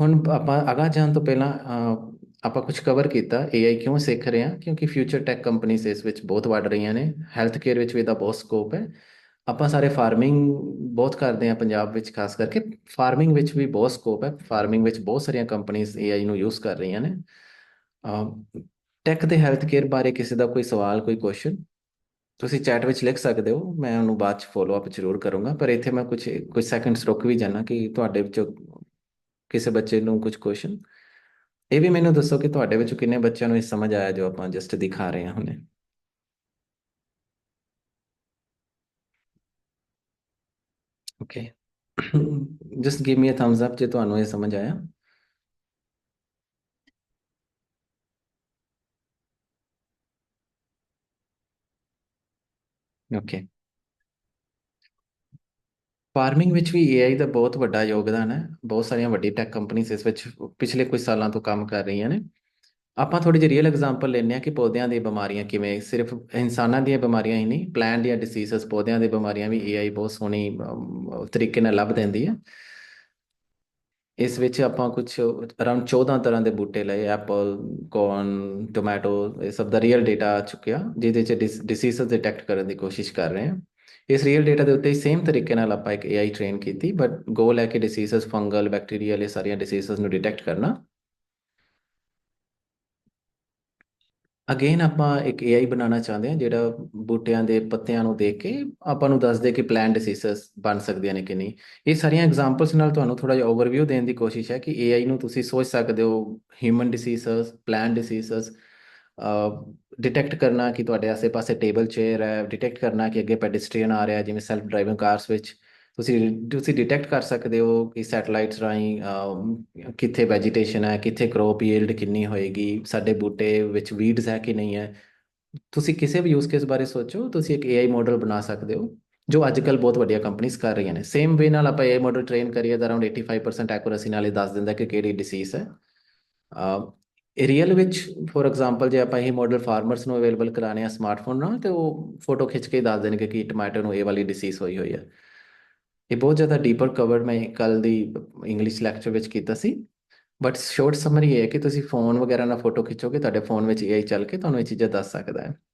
ਹੁਣ ਆਪਾਂ ਅਗਾਂਹ ਜਾਣ ਤੋਂ ਪਹਿਲਾਂ ਆਪਾਂ ਕੁਝ ਕਵਰ ਕੀਤਾ AI ਕਿਉਂ ਸਿੱਖ ਰਹੇ ਹਾਂ? ਕਿਉਂਕਿ ਫਿਊਚਰ ਟੈਕ ਕੰਪਨੀਜ਼ ਇਸ ਵਿੱਚ ਬਹੁਤ ਵੱਧ ਰਹੀਆਂ ਨੇ। ਹੈਲਥ ਕੇਅਰ ਵਿੱਚ ਵੀ ਇਹਦਾ ਬਹੁਤ ਸਕੋਪ ਹੈ। ਆਪਾਂ ਸਾਰੇ ਫਾਰਮਿੰਗ ਬਹੁਤ ਕਰਦੇ ਹਾਂ ਪੰਜਾਬ ਵਿੱਚ, ਖਾਸ ਕਰਕੇ ਫਾਰਮਿੰਗ ਵਿੱਚ ਵੀ ਬਹੁਤ ਸਕੋਪ ਹੈ। ਫਾਰਮਿੰਗ ਵਿੱਚ ਬਹੁਤ ਸਾਰੀਆਂ ਕੰਪਨੀਆਂ AI ਨੂੰ ਯੂਜ਼ ਕਰ ਰਹੀਆਂ ਨੇ। ਟੈਕ ਤੇ ਹੈਲਥ ਕੇਅਰ ਬਾਰੇ ਕਿਸੇ ਦਾ ਕੋਈ ਸਵਾਲ, ਕੋਈ ਕੁਐਸਚਨ ਤੁਸੀਂ ਚੈਟ ਵਿੱਚ ਲਿਖ ਸਕਦੇ ਹੋ। ਮੈਂ ਉਹਨੂੰ ਬਾਅਦ ਚ ਫੋਲੋ ਅਪ ਜ਼ਰੂਰ ਕਰੂੰਗਾ। ਪਰ ਇੱਥੇ ਮੈਂ ਕੁਝ ਕੁਝ ਸੈਕਿੰਡਸ ਰੁਕ ਵੀ ਜਾਣਾ ਕਿ ਤੁਹਾਡੇ ਵਿੱਚੋਂ ਕਿਸੇ ਬੱਚੇ ਨੂੰ ਕੁਝ ਕੁਐਸਚਨ ਇਹ ਵੀ ਮੈਨੂੰ ਦੱਸੋ ਕਿ ਤੁਹਾਡੇ ਵਿੱਚੋਂ ਕਿੰਨੇ ਬੱਚਿਆਂ ਨੂੰ ਇਹ ਸਮਝ ਆਇਆ ਜੋ ਆਪਾਂ ਜਸਟ ਦਿਖਾ ਰਹੇ ਹਾਂ ਹੁਣੇ? Okay just give me a thumbs up ਜੇ ਤੁਹਾਨੂੰ ਇਹ ਸਮਝ ਆਇਆ। ਓਕੇ ਫਾਰਮਿੰਗ ਵਿੱਚ ਵੀ AI ਦਾ ਬਹੁਤ ਵੱਡਾ ਯੋਗਦਾਨ ਹੈ। ਬਹੁਤ ਸਾਰੀਆਂ ਵੱਡੀ ਟੈਕ ਕੰਪਨੀਆਂ ਇਸ ਵਿੱਚ ਪਿਛਲੇ ਕੁਝ ਸਾਲਾਂ ਤੋਂ ਕੰਮ ਕਰ ਰਹੀਆਂ ਨੇ। ਆਪਾਂ ਥੋੜੀ ਜਿਹੀ ਰੀਅਲ ਐਗਜ਼ਾਮਪਲ ਲੈਂਦੇ ਹਾਂ ਕਿ ਪੌਦਿਆਂ ਦੀਆਂ ਬਿਮਾਰੀਆਂ ਕਿਵੇਂ, ਸਿਰਫ ਇਨਸਾਨਾਂ ਦੀਆਂ ਬਿਮਾਰੀਆਂ ਹੀ ਨਹੀਂ ਪਲਾਂਟ ਦੀਆਂ ਡਿਸੀਜ਼ਸ ਪੌਦਿਆਂ ਦੀਆਂ ਬਿਮਾਰੀਆਂ ਵੀ AI ਬਹੁਤ ਸੋਹਣੀ ਤਰੀਕੇ ਨਾਲ ਲੱਭ ਦਿੰਦੀ ਹੈ। ਇਸ ਵਿੱਚ ਆਪਾਂ ਕੁਝ ਅਰਾਊਂਡ 14 ਤਰ੍ਹਾਂ ਦੇ ਬੂਟੇ ਲਏ ਐਪਲ ਕੌਰਨ ਟੋਮੈਟੋ ਇਹ ਸਭ ਦਾ ਰੀਅਲ ਡਾਟਾ ਆ ਚੁੱਕਿਆ, ਜਿਹਦੇ ਚ ਡਿਸੀਜ਼ਸ ਡਿਟੈਕਟ ਕਰਨ ਦੀ ਕੋਸ਼ਿਸ਼ ਕਰ ਰਹੇ ਹਾਂ। ਇਸ ਰੀਅਲ ਡਾਟਾ ਦੇ ਉੱਤੇ ਸੇਮ ਤਰੀਕੇ ਨਾਲ ਆਪਾਂ ਇੱਕ AI ਟ੍ਰੇਨ ਕੀਤੀ ਬਟ ਗੋਲ ਹੈ ਕਿ ਡਿਸੀਜ਼ਸ ਫੰਗਲ ਬੈਕਟੀਰੀਅਲ ਇਹ ਸਾਰੀਆਂ ਡਿਸੀਜ਼ਸ ਨੂੰ ਡਿਟੈਕਟ ਕਰਨਾ। ਅਗੇਨ ਆਪਾਂ ਇੱਕ AI ਬਣਾਉਣਾ ਚਾਹੁੰਦੇ ਹਾਂ, ਜਿਹੜਾ ਬੂਟਿਆਂ ਦੇ ਪੱਤਿਆਂ ਨੂੰ ਦੇਖ ਕੇ ਆਪਾਂ ਨੂੰ ਦੱਸ ਦੇ ਕਿ ਪਲਾਂਟ ਡਿਸੀਜ਼ਸ ਬਣ ਸਕਦੀਆਂ ਨੇ ਕਿ ਨਹੀਂ। ਇਹ ਸਾਰੀਆਂ ਐਗਜ਼ਾਮਪਲਸ ਨਾਲ ਤੁਹਾਨੂੰ ਥੋੜਾ ਜਿਹਾ ਓਵਰਵਿਊ ਦੇਣ ਦੀ ਕੋਸ਼ਿਸ਼ ਹੈ ਕਿ AI ਨੂੰ ਤੁਸੀਂ ਸੋਚ ਸਕਦੇ ਹੋ human diseases plant diseases detect ਕਰਨਾ ਕਿ ਤੁਹਾਡੇ ਆਸੇ-ਪਾਸੇ ਟੇਬਲ ਚੇਅਰ ਹੈ ਡਿਟੈਕਟ ਕਰਨਾ ਕਿ ਅੱਗੇ ਪੈਡਿਸਟਰੀਅਨ ਆ ਰਿਹਾ, ਜਿਵੇਂ ਸੈਲਫ ਡਰਾਈਵਿੰਗ ਕਾਰਸ ਵਿੱਚ। ਤੁਸੀਂ ਤੁਸੀਂ ਡਿਟੈਕਟ ਕਰ ਸਕਦੇ ਹੋ ਕਿ ਸੈਟਲਾਈਟਸ ਰਾਹੀਂ ਕਿੱਥੇ ਵੈਜੀਟੇਸ਼ਨ ਹੈ, ਕਿੱਥੇ ਕ੍ਰੌਪ ਯੀਲਡ ਕਿੰਨੀ ਹੋਏਗੀ, ਸਾਡੇ ਬੂਟੇ ਵਿੱਚ ਵੀਡਸ ਹੈ ਕਿ ਨਹੀਂ ਹੈ। ਤੁਸੀਂ ਕਿਸੇ ਵੀ ਯੂਜ਼ ਕੇਸ ਬਾਰੇ ਸੋਚੋ, ਤੁਸੀਂ ਇੱਕ AI ਮਾਡਲ ਬਣਾ ਸਕਦੇ ਹੋ, ਜੋ ਅੱਜ ਕੱਲ ਬਹੁਤ ਵੱਡੀਆਂ ਕੰਪਨੀਆਂ ਕਰ ਰਹੀਆਂ ਨੇ। ਸੇਮ ਵੇ ਨਾਲ ਆਪਾਂ AI ਮਾਡਲ ਟ੍ਰੇਨ ਕਰੀਏ ਤਾਂ ਅਰਾਊਂਡ 85% ਐਕੂਰੇਸੀ ਨਾਲ ਇਹ ਦੱਸ ਦਿੰਦਾ ਕਿ ਕਿਹੜੀ ਡਿਸੀਜ਼ ਹੈ। ਰੀਅਲ ਵਿੱਚ ਫੋਰ ਐਗਜ਼ਾਮਪਲ ਜੇ ਆਪਾਂ ਇਹ ਮਾਡਲ ਫਾਰਮਰਸ ਨੂੰ ਅਵੇਲੇਬਲ ਕਰਾਣੇ ਆ ਸਮਾਰਟਫੋਨ ਨਾਲ, ਤੇ ਉਹ ਫੋਟੋ ਖਿੱਚ ਕੇ ਦੱਸ ਦੇਣਗੇ ਕਿ ਟਮਾਟਰ ਨੂੰ ਇਹ ਵਾਲੀ ਡਿਸੀਜ਼ ਹੋਈ ਹੋਈ ਹੈ ਇਹ ਬਹੁਤ ਜ਼ਿਆਦਾ ਡੀਪਰ ਕਵਰ ਮੈਂ ਕੱਲ ਦੀ ਇੰਗਲਿਸ਼ ਲੈਕਚਰ ਵਿੱਚ ਕੀਤਾ ਸੀ। ਬਟ ਸ਼ਾਰਟ ਸਮਰੀ ਇਹ ਹੈ ਕਿ ਤੁਸੀਂ ਫੋਨ ਵਗੈਰਾ ਨਾਲ ਫੋਟੋ ਖਿੱਚੋਗੇ, ਤੁਹਾਡੇ ਫੋਨ ਵਿੱਚ AI ਚੱਲ ਕੇ ਤੁਹਾਨੂੰ ਇਹ ਚੀਜ਼ਾਂ ਦੱਸ ਸਕਦਾ ਹੈ।